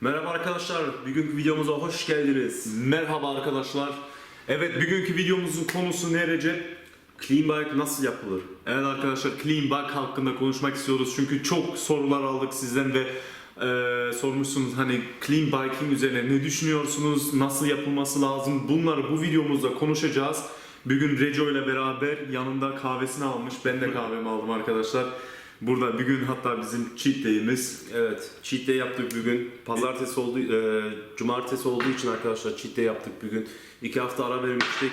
Merhaba arkadaşlar, bugünkü videomuza hoş geldiniz. Merhaba arkadaşlar. Evet bugünkü videomuzun konusu ne Recep? Clean bike nasıl yapılır? Evet arkadaşlar Clean Bike hakkında konuşmak istiyoruz çünkü çok sorular aldık sizden ve e, sormuşsunuz hani Clean Bike'in üzerine ne düşünüyorsunuz, nasıl yapılması lazım bunları bu videomuzda konuşacağız. Bugün Reco ile beraber yanında kahvesini almış, ben de kahvemi aldım arkadaşlar. Burada bugün hatta bizim cheat day'imiz. Evet, cheat day yaptık bugün. Pazartesi oldu, e, cumartesi olduğu için arkadaşlar cheat day yaptık bugün. İki hafta ara vermiştik.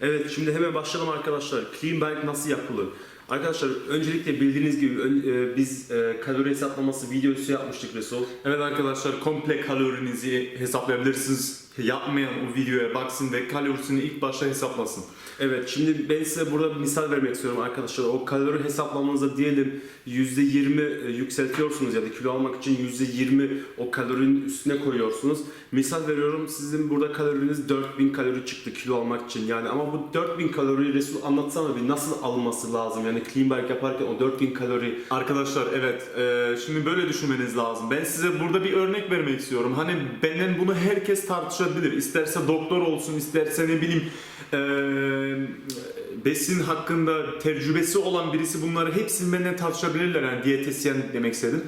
Evet, şimdi hemen başlayalım arkadaşlar. Clean bike nasıl yapılır? Arkadaşlar öncelikle bildiğiniz gibi e, biz e, kalori hesaplaması videosu yapmıştık Resul. Evet arkadaşlar komple kalorinizi hesaplayabilirsiniz. Yapmayan o videoya baksın ve kalorisini ilk başta hesaplasın. Evet şimdi ben size burada bir misal vermek istiyorum arkadaşlar. O kalori hesaplamanıza diyelim %20 yükseltiyorsunuz ya da kilo almak için %20 o kalorinin üstüne koyuyorsunuz. Misal veriyorum sizin burada kaloriniz 4000 kalori çıktı kilo almak için yani ama bu 4000 kaloriyi Resul anlatsana bir nasıl alınması lazım yani clean bike yaparken o 4000 kalori Arkadaşlar evet e, şimdi böyle düşünmeniz lazım. Ben size burada bir örnek vermek istiyorum. Hani benden bunu herkes tartışabilir. İsterse doktor olsun isterse ne bileyim e, besin hakkında tecrübesi olan birisi bunları hepsini benden tartışabilirler. Yani diyetisyen demek istedim.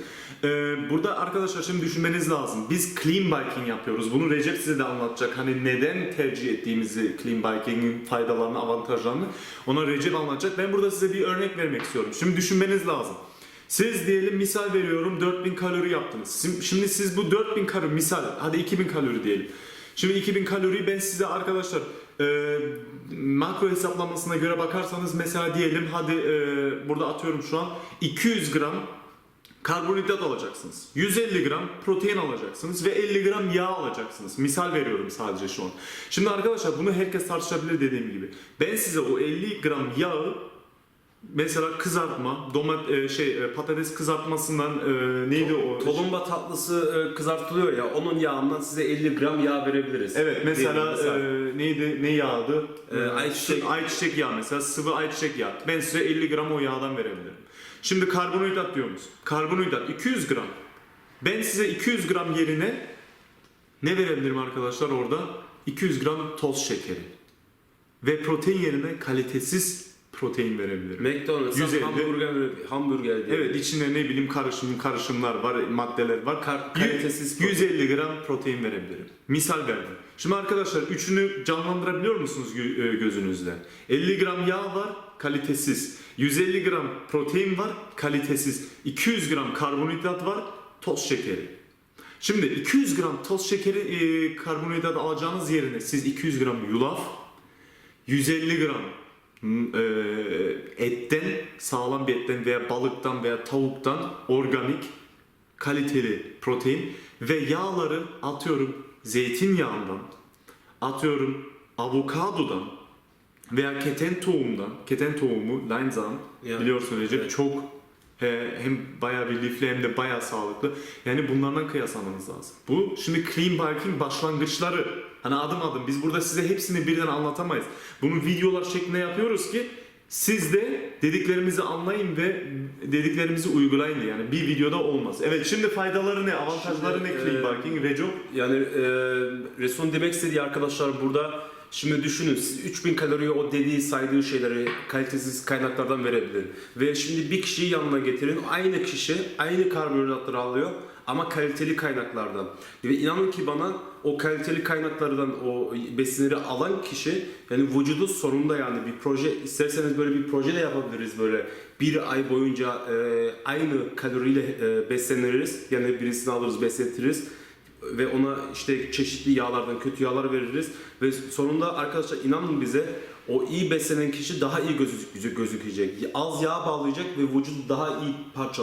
E, burada arkadaşlar şimdi düşünmeniz lazım. Biz clean biking yapıyoruz. Bunu Recep size de anlatacak. Hani neden tercih ettiğimizi clean biking'in faydalarını, avantajlarını ona Recep anlatacak. Ben burada size bir örnek vermek istiyorum. Şimdi düşünmeniz lazım. Siz diyelim misal veriyorum 4000 kalori yaptınız. Şimdi siz bu 4000 kalori misal hadi 2000 kalori diyelim. Şimdi 2000 kaloriyi ben size arkadaşlar e, makro hesaplamasına göre bakarsanız mesela diyelim hadi e, burada atıyorum şu an 200 gram karbonhidrat alacaksınız. 150 gram protein alacaksınız ve 50 gram yağ alacaksınız. Misal veriyorum sadece şu an. Şimdi arkadaşlar bunu herkes tartışabilir dediğim gibi. Ben size o 50 gram yağı mesela kızartma, domat e, şey e, patates kızartmasından e, neydi o? Tolumba tatlısı e, kızartılıyor ya onun yağından size 50 gram yağ verebiliriz. Evet mesela Diyelim misal. e, neydi ne yağdı? E, ayçiçek- ayçiçek yağı mesela sıvı ayçiçek yağı. Ben size 50 gram o yağdan verebilirim. Şimdi karbonhidrat diyoruz. Karbonhidrat 200 gram. Ben size 200 gram yerine ne verebilirim arkadaşlar orada? 200 gram toz şekeri. Ve protein yerine kalitesiz protein verebilirim. McDonald's'ta 150. hamburger, hamburger diye. Evet içinde ne bileyim karışım karışımlar var, maddeler var. Kar- kalitesiz protein. 150 gram protein verebilirim. Misal verdim. Şimdi arkadaşlar üçünü canlandırabiliyor musunuz e, gözünüzde? 50 gram yağ var, kalitesiz. 150 gram protein var, kalitesiz. 200 gram karbonhidrat var, toz şekeri. Şimdi 200 gram toz şekeri e, karbonhidrat alacağınız yerine siz 200 gram yulaf, 150 gram etten, sağlam bir etten veya balıktan veya tavuktan organik, kaliteli protein ve yağları atıyorum zeytinyağından, atıyorum avokadodan veya keten tohumdan, keten tohumu, leinsamen biliyorsun Recep evet. çok e, hem bayağı bir lifli hem de bayağı sağlıklı. Yani bunlardan kıyaslamanız lazım. Bu şimdi clean biking başlangıçları. Hani adım adım biz burada size hepsini birden anlatamayız. Bunu videolar şeklinde yapıyoruz ki siz de dediklerimizi anlayın ve dediklerimizi uygulayın diye. Yani bir videoda olmaz. Evet şimdi faydaları ne? Avantajları Şimdi, ne clean e, biking? Reco? Yani e, Resul demek istediği arkadaşlar burada şimdi düşünün siz 3000 kaloriyi o dediği saydığı şeyleri kalitesiz kaynaklardan verebilir. Ve şimdi bir kişiyi yanına getirin aynı kişi aynı karbonhidratları alıyor ama kaliteli kaynaklardan. Ve inanın ki bana o kaliteli kaynaklardan o besinleri alan kişi yani vücudu sonunda yani bir proje isterseniz böyle bir proje de yapabiliriz böyle bir ay boyunca e, aynı kaloriyle e, besleniriz. Yani birisini alırız besletiriz ve ona işte çeşitli yağlardan kötü yağlar veririz ve sonunda arkadaşlar inanın bize o iyi beslenen kişi daha iyi gözük gözükecek. Az yağ bağlayacak ve vücut daha iyi parça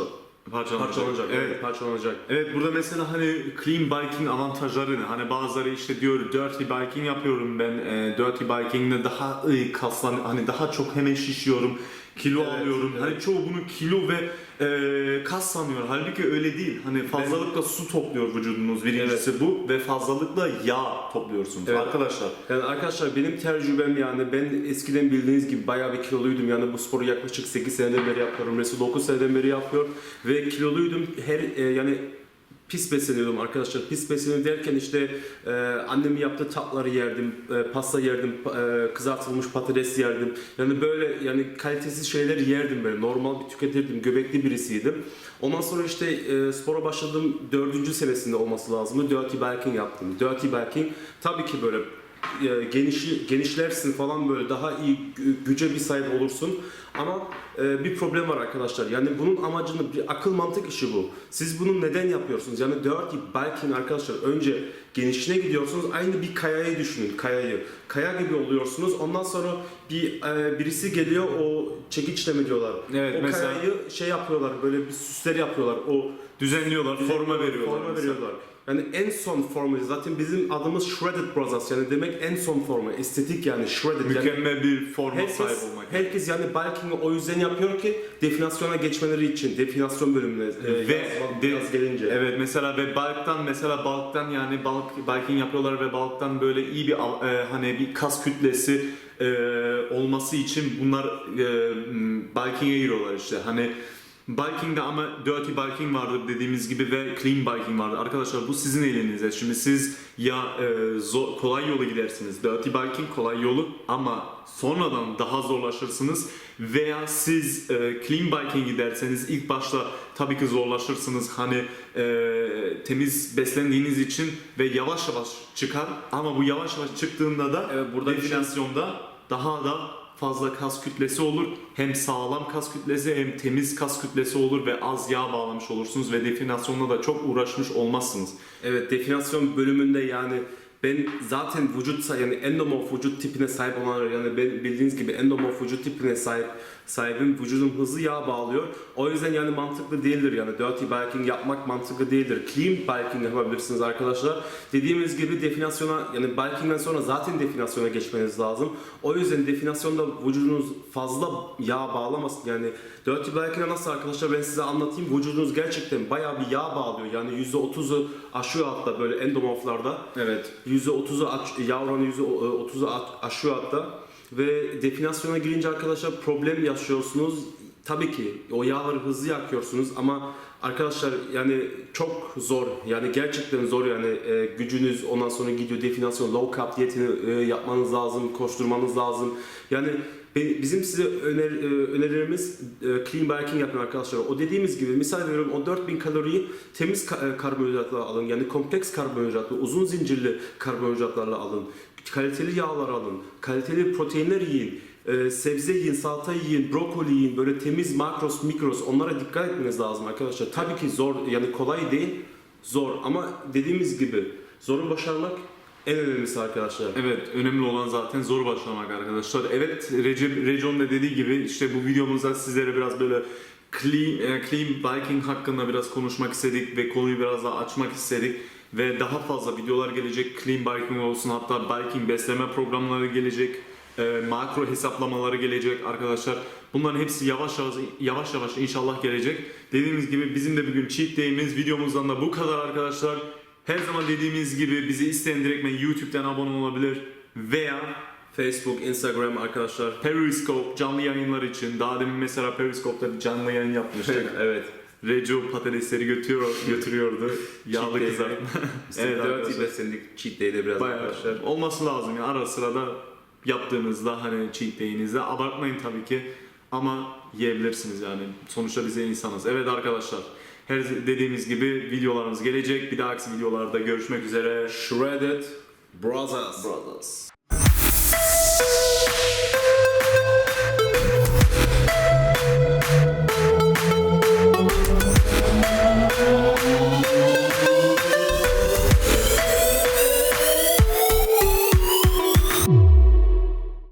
Parçalanacak. parçalanacak. Evet. Evet, parçalanacak. Evet burada mesela hani clean biking avantajları ne? Hani bazıları işte diyor dirty biking yapıyorum ben. E, dirty biking'de daha iyi kaslan hani daha çok hemen şişiyorum. Kilo Evet, alıyorum. evet. Hani çoğu bunu kilo ve e, kas sanıyor. Halbuki öyle değil. Hani fazlalıkla su topluyor vücudunuz. Birincisi bu ve fazlalıkla yağ topluyorsunuz Evet. arkadaşlar. Yani arkadaşlar benim tecrübem yani ben eskiden bildiğiniz gibi bayağı bir kiloluydum yani bu sporu yaklaşık 8 seneden beri yapıyorum. Resul 9 seneden beri yapıyor ve kiloluydum. Her e, yani pis besleniyordum arkadaşlar. Pis besleniyordum derken işte e, annemin yaptığı tatları yerdim, e, pasta yerdim, e, kızartılmış patates yerdim. Yani böyle yani kalitesiz şeyler yerdim böyle. Normal bir tüketirdim. Göbekli birisiydim. Ondan sonra işte e, spora başladığım dördüncü senesinde olması lazımdı. Dirty Bulking yaptım. Dirty Bulking tabii ki böyle genişi, genişlersin falan böyle daha iyi gü- güce bir sahip olursun. Ama e, bir problem var arkadaşlar. Yani bunun amacını bir akıl mantık işi bu. Siz bunu neden yapıyorsunuz? Yani dirty bulking arkadaşlar önce genişine gidiyorsunuz. Aynı bir kayayı düşünün. Kayayı. Kaya gibi oluyorsunuz. Ondan sonra bir e, birisi geliyor o çekiçle mi diyorlar? Evet, o mesela- kayayı şey yapıyorlar. Böyle bir süsler yapıyorlar. O Düzenliyorlar, forma veriyorlar. Forma mesela. veriyorlar. Yani en son formu zaten bizim adımız Shredded Brothers yani demek en son formu estetik yani shredded yani Mükemmel bir forma herkes, sahip olmak. herkes yani bulking'i o yüzden yapıyor ki definasyona geçmeleri için definasyon bölümüne e, Ve de- yaz gelince. Evet mesela ve bulk'tan mesela bulk'tan yani bulk bulking yapıyorlar ve bulk'tan böyle iyi bir e, hani bir kas kütlesi e, olması için bunlar e, m, bulking'e giriyorlar işte. Hani bulking'de ama dirty bulking vardır dediğimiz gibi ve clean bulking vardır. Arkadaşlar bu sizin elinizde. Şimdi siz ya e, zor, kolay yolu gidersiniz. Dirty bulking kolay yolu ama sonradan daha zorlaşırsınız veya siz e, clean bulking giderseniz ilk başta tabii ki zorlaşırsınız. Hani e, temiz beslendiğiniz için ve yavaş yavaş çıkar ama bu yavaş yavaş çıktığında da Evet, burada şey- definasyonda daha da fazla kas kütlesi olur. Hem sağlam kas kütlesi hem temiz kas kütlesi olur ve az yağ bağlamış olursunuz ve definasyonda da çok uğraşmış olmazsınız. Evet definasyon bölümünde yani ben zaten vücut yani endomorf vücut tipine sahip olanlar yani bildiğiniz gibi endomorf vücut tipine sahip sahibim vücudum hızlı yağ bağlıyor. O yüzden yani mantıklı değildir yani dirty bulking yapmak mantıklı değildir. Clean bulking yapabilirsiniz arkadaşlar. Dediğimiz gibi definasyona yani bulkingden sonra zaten definasyona geçmeniz lazım. O yüzden definasyonda vücudunuz fazla yağ bağlamasın. Yani dirty bulking'e nasıl arkadaşlar ben size anlatayım. Vücudunuz gerçekten bayağı bir yağ bağlıyor. Yani %30'u aşıyor hatta böyle endomorflarda. Evet. %30'u aç, yağ oranı %30'u aç- aşıyor hatta. Ve definasyona girince arkadaşlar problem yaşıyorsunuz. Tabii ki o yağları hızlı yakıyorsunuz ama arkadaşlar yani çok zor yani gerçekten zor yani e, gücünüz ondan sonra gidiyor definasyon low carb diyetini e, yapmanız lazım koşturmanız lazım yani bizim size öner, e, önerilerimiz e, clean bulking yapın arkadaşlar. O dediğimiz gibi misal veriyorum o 4000 kaloriyi temiz e, karbonhidratla alın. Yani kompleks karbonhidratlı, uzun zincirli karbonhidratlarla alın. Kaliteli yağlar alın. Kaliteli proteinler yiyin. E, sebze yiyin, salata yiyin, brokoli yiyin. Böyle temiz makros, mikros onlara dikkat etmeniz lazım arkadaşlar. Tabii ki zor yani kolay değil. Zor ama dediğimiz gibi zoru başarmak en önemlisi arkadaşlar. Evet, önemli olan zaten zor başlamak arkadaşlar. Evet, Recep Recon da dediği gibi işte bu videomuzda sizlere biraz böyle clean, e, clean biking hakkında biraz konuşmak istedik ve konuyu biraz daha açmak istedik. Ve daha fazla videolar gelecek. Clean biking olsun hatta biking besleme programları gelecek. E, makro hesaplamaları gelecek arkadaşlar. Bunların hepsi yavaş yavaş yavaş yavaş inşallah gelecek. Dediğimiz gibi bizim de bugün cheat day'imiz videomuzdan da bu kadar arkadaşlar. Her zaman dediğimiz gibi bizi isteyen direktmen YouTube'dan abone olabilir veya Facebook, Instagram arkadaşlar. Periscope canlı yayınlar için daha demin mesela Periscope'da bir canlı yayın yapmıştık. evet. Reco patatesleri götürüyor, götürüyordu. Yağlı kızartma. Evet arkadaşlar. beslendik cheat day'de biraz Bayağı arkadaşlar. olması lazım ya ara sırada yaptığınızda hani cheat day'inizde abartmayın tabii ki ama yiyebilirsiniz yani. Sonuçta bize insanız. Evet arkadaşlar. Her dediğimiz gibi videolarımız gelecek. Bir dahaki videolarda görüşmek üzere. Shredded Brothers. Brothers.